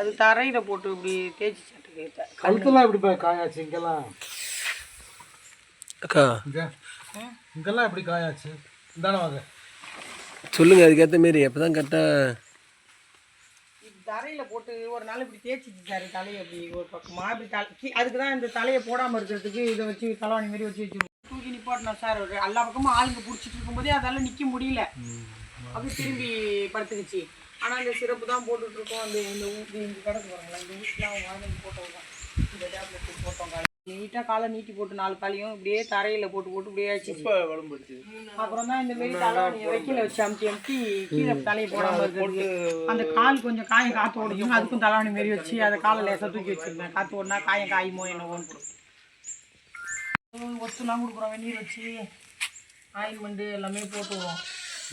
அது தரையில் போட்டு இப்படி தேய்ச்சி சட்டுக்கு கழுத்தெல்லாம் எப்படி காயாச்சு? இங்கெல்லாம். அக்கா. இங்க. இங்கெல்லாம் எப்படி காயாச்சு? இந்தானே வாங்க. சொல்லுங்க அதுக்கேற்ற மாரி. அப்போ தான் கரெக்டாக தரையில் போட்டு ஒரு நாள் இப்படி தேய்ச்சிச்சு சார் தலையை அப்படி ஒரு பக்கமா. இப்படி தலை கீ- அதுக்கு தான் இந்த தலையை போடாமல் இருக்கிறதுக்கு இதை வச்சு தலைவாணி மாதிரி வச்சு வச்சிருக்கோம் தூக்கி நிப்பாட்டினோம் சார் ஒரு எல்லா பக்கமும் ஆளுங்க பிடிச்சிட்டு இருக்கும்போதே அதால நிற்க முடியல. அப்படி திரும்பி படுத்துக்கிச்சு. ஆனால் இந்த சிறப்பு தான் போட்டுட்டு இருக்கோம் அந்த இந்த ஊட்டி இந்த கிடக்கு பாருங்களேன். இந்த அவங்க வாங்கி தான் இந்த டேப்லெட் போட்டவங்க. நீட்டாக காலை நீட்டி போட்டு நாலு காலையும் இப்படியே தரையில் போட்டு போட்டு இப்படியே ஆச்சு. அப்புறம் தான் இந்த மாரி தலைவாணியை வைக்கல வச்சு அமுத்தி அமுத்தி கீழே தலையை போடாமல் இருக்கிறது அந்த கால் கொஞ்சம் காயம் காற்று ஓடுச்சுங்க அதுக்கும் தலைவாணி மாரி வச்சு அதை காலை லேசாக தூக்கி வச்சிருந்தேன் காற்று ஓடினா காயம் காயுமோ என்னவோன்ட்டு. ஒத்துலாம் கொடுக்குறோம். வெந்நீர் வச்சு ஆயின்மெண்ட்டு எல்லாமே போட்டுருவோம்.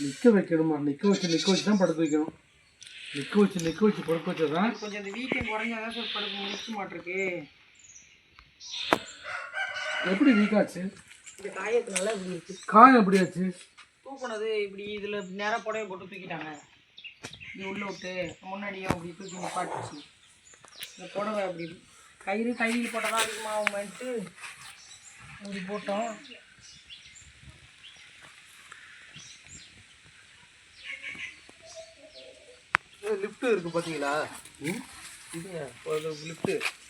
நிற்க வைக்கணுமா? நிற்க வச்சு நிற்க வச்சு தான் படுக்க வைக்கணும். நிற்க வச்சு நிற்க வச்சு படுக்க வச்சா தான் கொஞ்சம் இந்த வீக்கம் குறைஞ்சாதான் சார் படுக்க முடிக்க மாட்டிருக்கு. எப்படி வீக்காச்சு? இந்த காயத்தினால இப்படி இருக்கு. காயம் எப்படி ஆச்சு தூக்குனது இப்படி இதில் நேராக புடவை போட்டு தூக்கிட்டாங்க. இது உள்ள விட்டு முன்னாடியும் அப்படி தூக்கி நிப்பாட்டுச்சு. இந்த புடவை அப்படி கயிறு கையில் போட்டால் தான் அதிகமாகும்ட்டு இப்படி போட்டோம். லிஃப்ட் இருக்கு பார்த்தீங்களா இது ஒரு லிஃப்ட்டு